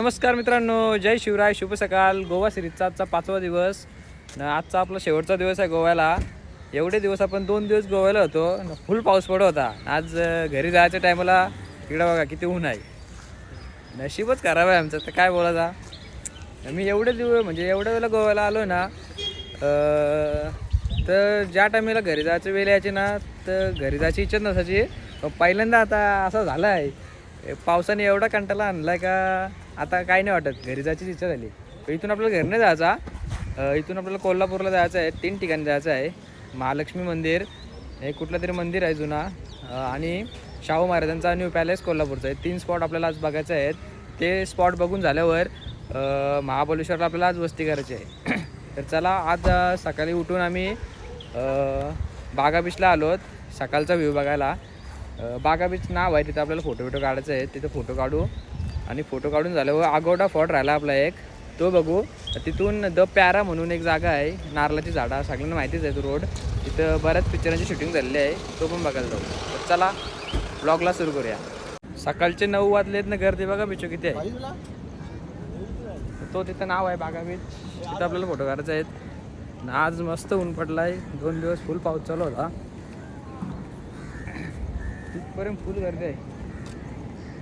नमस्कार मित्रांनो जय शिवराय शुभ सकाळ गोवा सिरीजचा आजचा पाचवा दिवस. न आजचा आपला शेवटचा दिवस आहे गोव्याला. एवढे दिवस आपण दोन दिवस गोव्याला होतो फुल पाऊस पडत होता. आज घरी जायच्या टायमाला तिकडं बघा किती ऊन आहे. नशीबच खराब आहे आमचं. तर काय बोलायचा? मी एवढे दिवस म्हणजे एवढ्या वेळेला गोव्याला आलो ना तर ज्या टायमाला घरी जायचं वेळ यायची ना तर घरी जायची इच्छा नसायची. पहिल्यांदा आता असं झालं आहे पावसाने एवढा कंटाळा आणला आहे का? आता काही नाही वाटत. घरी जायचीच इच्छा झाली. इथून आपल्याला घरी नाही जायचा इथून आपल्याला कोल्हापूरला जायचं आहे. तीन ठिकाणी जायचं आहे. महालक्ष्मी मंदिर हे कुठलं तरी मंदिर आहे जुना. आणि शाहू महाराजांचा न्यू पॅलेस कोल्हापूरचा आहे. तीन स्पॉट आपल्याला आज बघायचे आहेत. ते स्पॉट बघून झाल्यावर महाबलेश्वरला महाबळेश्वरला आपल्याला आज वस्ती करायची आहे. तर चला आज सकाळी उठून आम्ही बागा बीचला आलो सकाळचा व्ह्यू बघायला. बागा बीच नाव आहे तिथं आपल्याला फोटो बिटो काढायचं आहे तिथं फोटो काढू. आणि फोटो काढून झाल्यावर आगोडा फॉर्ट राहिला आपला एक. तो बघू. तिथून द प्यारा म्हणून एक जागा आहे. नारळाची झाडा सगळ्यांना माहितीच आहे तो रोड. तिथं बऱ्याच पिक्चरांची शूटिंग झालेली आहे. तो पण बघायला जाऊ. तर चला ब्लॉगला सुरू करूया. सकाळचे नऊ वाजलेत ना गर्दी. बघा बिचो किती आहे? तो तिथं नाव आहे बागा बीच तिथं आपल्याला फोटो काढायचे आहेत. आज मस्त ऊन पडला आहे दोन दिवस फुल पाऊस चालू होता. तिथपर्यंत फुल गर्दी आहे.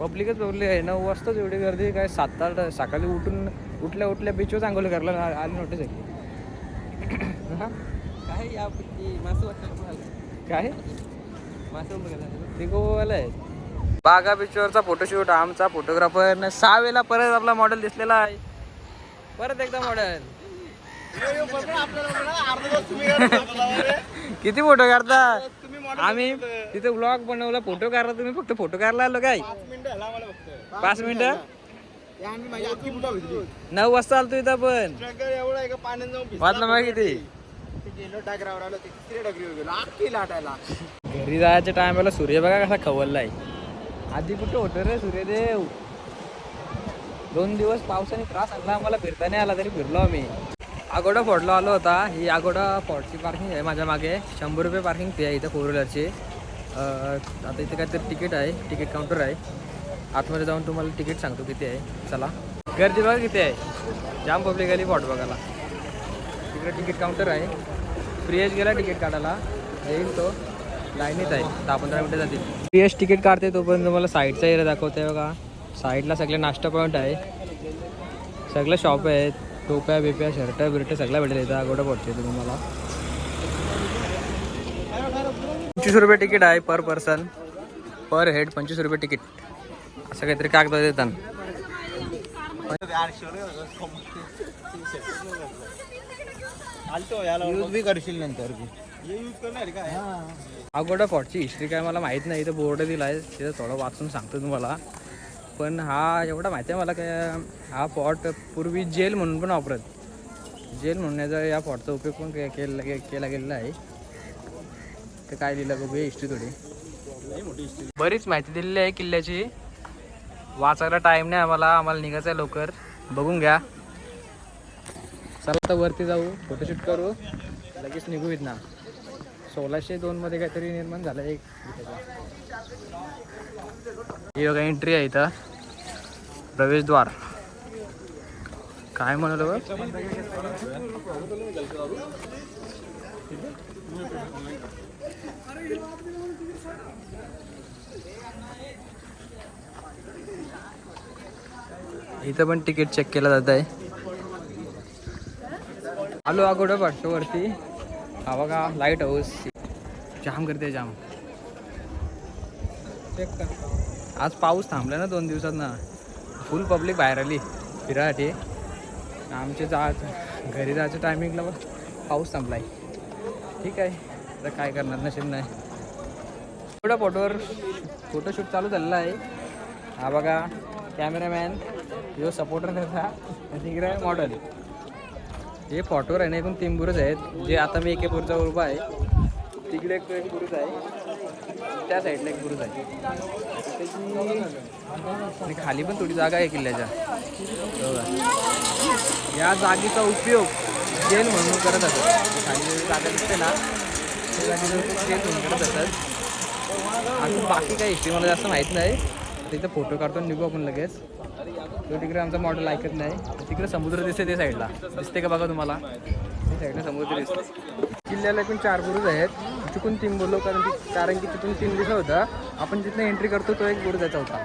पब्लिकच पब्लिक आहे नऊ वाजताच एवढी गर्दी काय सात आठ सकाळी उठून उठल्या उठल्या बीचवर चांगलं करायला आली नोटीस आहे. हा? काय या मासं काय? मासं बघायला ते गोवाला आहे. बागा बीचवरचा फोटोशूट आमचा फोटोग्राफर सहा वेळेला परत आपला मॉडेल दिसलेला आहे. परत एकदा मॉडेल किती फोटो काढता? आम्ही तिथे ब्लॉग बनवला फोटो काढला तुम्ही फक्त फोटो काढला आलो काय? पाच मिनिटं नऊ वाजता आलतो इथं पण वाजलं मग किती घरी जायच्या टायमाला सूर्य बघा कसा खवललाय आधी कुठं होतं रे सूर्यदेव? दोन दिवस पावसाने त्रास आणला आम्हाला फिरता नाही आला तरी फिरलो आम्ही. आगोडा फोर्टला आलो होता. ही आगोडा फोर्टची पार्किंग आहे माझ्या मागे. शंभर रुपये पार्किंग फी आहे इथं फोर व्हीलरची आता इथे काहीतरी तिकीट आहे तिकीट काउंटर आहे. आतमध्ये जाऊन तुम्हाला तिकीट सांगतो किती आहे. चला. गर्दी बघा किती आहे. जाम पब्लिक आली फॉट बघायला. तिकडे तिकीट काउंटर आहे. प्रियश गेला तिकीट काढायला. येईल तो. लाईनीत आहे. दहा पंधरा मिनटं जातील. प्रियश तिकीट काढते तोपर्यंत तुम्हाला साईडचा एरिया दाखवते बघा. साईडला सगळे नाश्ता पॉईंट आहे. सगळे शॉप आहेत. टोप्या बिप्या शर्ट बिर्ट सगळ्या भेटेल इथं. अगोदर पडते तुम्हाला पंचवीस रुपये तिकीट आहे पर पर्सन. पर हेड पंचवीस रुपये तिकीट. असं काहीतरी कागद देतात करशील नंतर हिस्ट्री काय मला माहीत नाही. इथं बोर्ड दिला आहे तिथं थोडं वाचून सांगतो तुम्हाला. पण हा एवढा माहिती आहे मला काय हा फॉर्ट पूर्वी जेल म्हणून पण वापरत. जेल म्हणून याचा या फॉर्टचा उपयोग पण केला गेलेला आहे. तर काय लिहिलं बघूया हिस्ट्री थोडी. बरीच माहिती दिलेली आहे किल्ल्याची. वाचायला टाईम नाही आम्हाला आम्हाला निघायचं आहे लवकर. बघून घ्या. चला आता वरती जाऊ फोटोशूट करू. लगेच निघू ना सोळाशे दोन मध्ये काहीतरी निर्माण झालं एक. ही बघा एंट्री आहे इथं. प्रवेशद्वार. काय म्हणाल इथं पण तिकीट चेक केलं जात आहे. आलो अगोदर वाटतो वरती हा बघा लाइट हाऊस जाम करते जाम. आज पाऊस थांबला ना दोन दिवसात ना. फुल पब्लिक बाहेर आली. फिरायसाठी आमचे जा घरी जायच्या टायमिंगला बघ पाऊस थांबलाय. ठीक आहे आता काय करणार नशीब नाही. एवढ्या फोटोवर फोटोशूट चालू झालेला आहे. हा बघा कॅमेरामॅन जो सपोर्टर त्याचा आणि तिकडे मॉडेल हे फोटोवर आहे ना एकूण तीन बुरुज आहेत. जे आता मी एके बुरुजावर उभा आहे. तिकडे एक एक बुरुज आहे. त्या साईडला एक बुरुज आहे. आणि खाली पण थोडी जागा आहे किल्ल्याच्या. या जागेचा उपयोग जेल म्हणून करत असत. खाली जागा दिसते ना त्या जेल म्हणून करत असतात अजून बाकी काही हिस्ट्री मला जास्त माहीत नाही. तिथे फोटो काढतो आणि निघू आपण लगेच. तो तिकडे आमचा मॉडेल ऐकत नाही. तिकडे समुद्र दिसते ते साईडला. दिसते का बघा तुम्हाला? त्या साईडला समुद्र दिसते. किल्ल्याला एकूण चार बुरुज आहेत. तिथून तीन बोललो कारण की कारण की तिथून तीन दिवस होता. आपण जिथनं एंट्री करतो तो एक गुरुजाचा होता.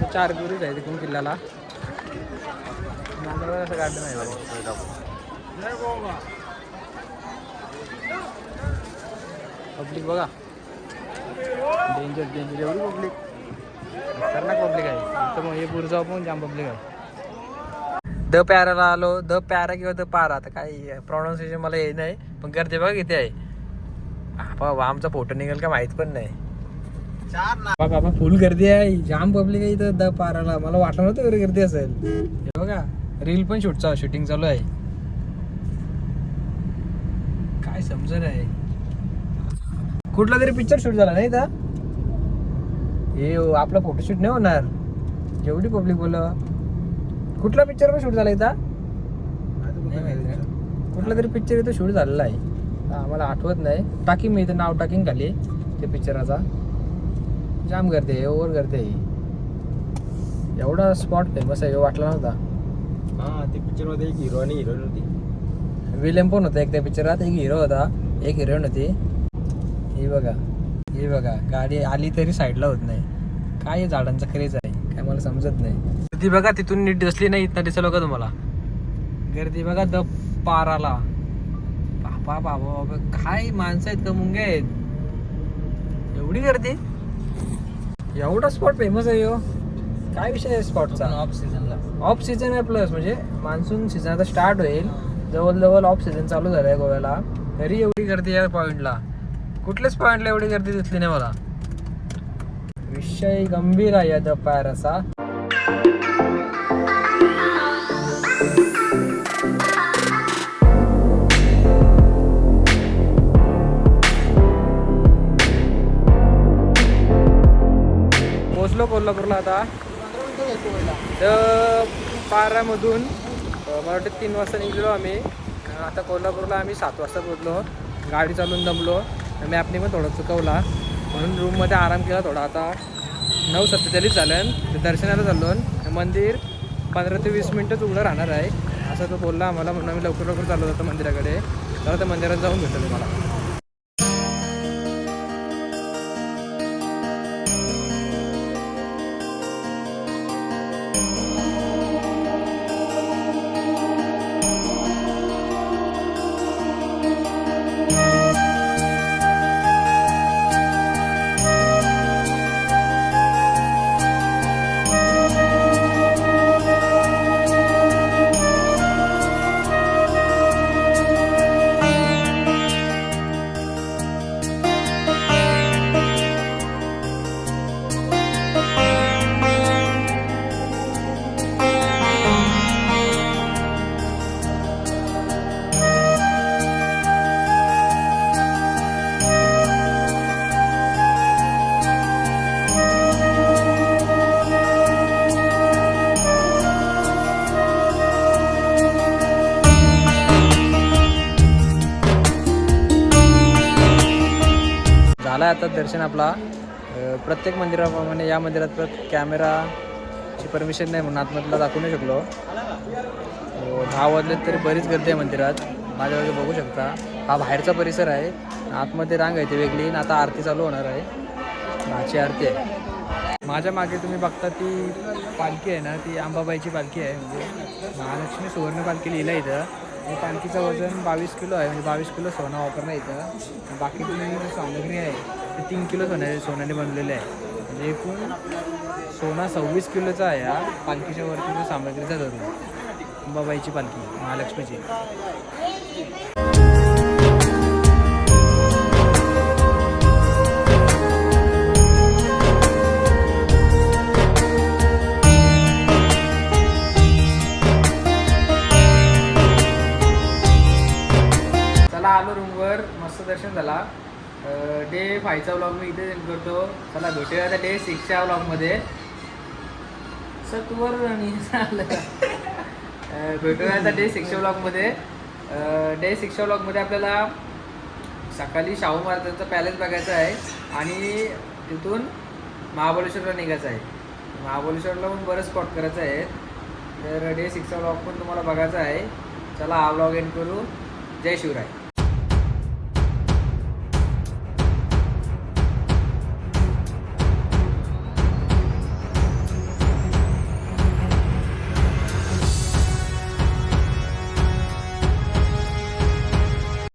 तो चार गुरुज आहे तिथून किल्ल्याला. असं गार्डन आहे बघा. पब्लिक बघा. डेंजर डेंजर एवढी पब्लिक खतरनाक पब्लिक आहे. तर मग हे बुरजाव पण जाम पब्लिक आहे. द प्याराला आलो. द प्यारा किंवा द पारा. तर काय प्रॉनाऊन्सिएशन मला येत नाही पण गर्दी बघा किती आहे. बाबा आमचा फोटो निघेल का माहीत पण नाही. बाबा बाबा फुल गर्दी आहे. जाम पब्लिक आहे इथं द पाराला. मला वाटलं नव्हतं एवढी गर्दी असेल. हे बघा रील पण शूट चालू शूटिंग चालू आहे. काय समजत आहे? कुठला तरी पिक्चर शूट झाला नाही हे आपला फोटोशूट नाही होणार. जेवढी पब्लिक बोल कुठला पिक्चर पण शूट झाला इथं? नाही माहिती का? कुठला तरी पिक्चर इथं शूट झालेला आहे. आम्हाला आठवत नाही. टाकीन मी इथं नाव टाकीन खाली. त्या पिक्चराचा. जाम गर्दी आहे ओव्हर गर्दी आहे. एवढा स्पॉट फेमस आहे वाटला नव्हता. हा ते पिक्चरमध्ये एक हिरो आणि हिरोईन होती. विलेम पण होता एक त्या पिक्चरात एक हिरो होता एक हिरोईन होती. ही बघा ही बघा गाडी आली तरी साईडला होत नाही. काय झाडांचा क्रेज आहे? काय मला समजत नाही. ती बघा तिथून नीट दिसली नाही इथं दिसलं का तुम्हाला. गर्दी बघा द पाराला. बाबा बाबा बाबा काय माणसं आहेत का मुंगे? आहेत एवढी गर्दी? एवढा स्पॉट फेमस आहे हो. काय विषय आहे स्पॉटचा ऑफ सीझनला ऑफ सीझन आहे प्लस म्हणजे मान्सून सीझन आता स्टार्ट होईल. जवळ ऑफ सीझन चालू झालं आहे गोव्याला. तरी एवढी गर्दी आहे पॉईंटला कुठल्याच पॉईंटला एवढी गर्दी दिसली नाही मला. विषय गंभीर आहे या द असा कोल्हापूरला आता. तर पारामधून मला वाटतं तीन वाजता निघलो आम्ही. आता कोल्हापूरला आम्ही सात वाजता पोचलो गाडी चालून दमलो. मॅपने पण थोडा चुकवला. म्हणून रूममध्ये आराम केला थोडा. आता नऊ सत्तेचाळीस झालं दर्शनाला चाललो मंदिर पंधरा ते वीस मिनटंच उघडं राहणार आहे. असं तो बोलला आम्हाला म्हणून आम्ही लवकर लवकर चाललो जातो मंदिराकडे. तर त्या मंदिरात जाऊन भेटतो तुम्हाला झाला आता दर्शन आपला प्रत्येक मंदिराप्रमाणे या मंदिरात कॅमेराची परमिशन नाही म्हणून आतमधला दाखवू नाही शकलो. हो, दहा वाजले तरी बरीच गर्दी आहे मंदिरात. माझ्या वगैरे बघू शकता. हा बाहेरचा परिसर आहे. आतमध्ये रांग आहे ती वेगळी आणि आता आरती चालू होणार आहे. नाची आरती आहे. माझ्या मागे तुम्ही बघता ती पालखी आहे ना ती अंबाबाईची पालखी आहे. म्हणजे महालक्ष्मी सुवर्ण पालखी लिहिलं आहे इथं. आणि पालखीचं वजन बावीस किलो आहे. म्हणजे बावीस किलो सोनं वापरणं इथं. बाकी तुम्ही जी सामग्री आहे. ते तीन किलो सोन्या सोन्याने बनलेले आहे. म्हणजे एकूण सोना सव्वीस किलोचा आहे हा. पालखीच्या वरती सामग्रीचा धरून. अंबाबाईची पालखी महालक्ष्मीची. आजचा ब्लॉग मी इथे end करतो. चला भेटूया आता डे सिक्सच्या ब्लॉगमध्ये सर तुवर आणि झालं. भेटूया आता डे सिक्सच्या ब्लॉगमध्ये डे सिक्सच्या ब्लॉगमध्ये आपल्याला सकाळी शाहू महाराजांचा पॅलेस बघायचा आहे आणि तिथून महाबळेश्वरला निघायचं आहे. महाबळेश्वरला पण बरं स्पॉट करायचं आहे. तर डे सिक्सचा ब्लॉग पण तुम्हाला बघायचा आहे. चला हा ब्लॉग एंड करू. जय शिवराय.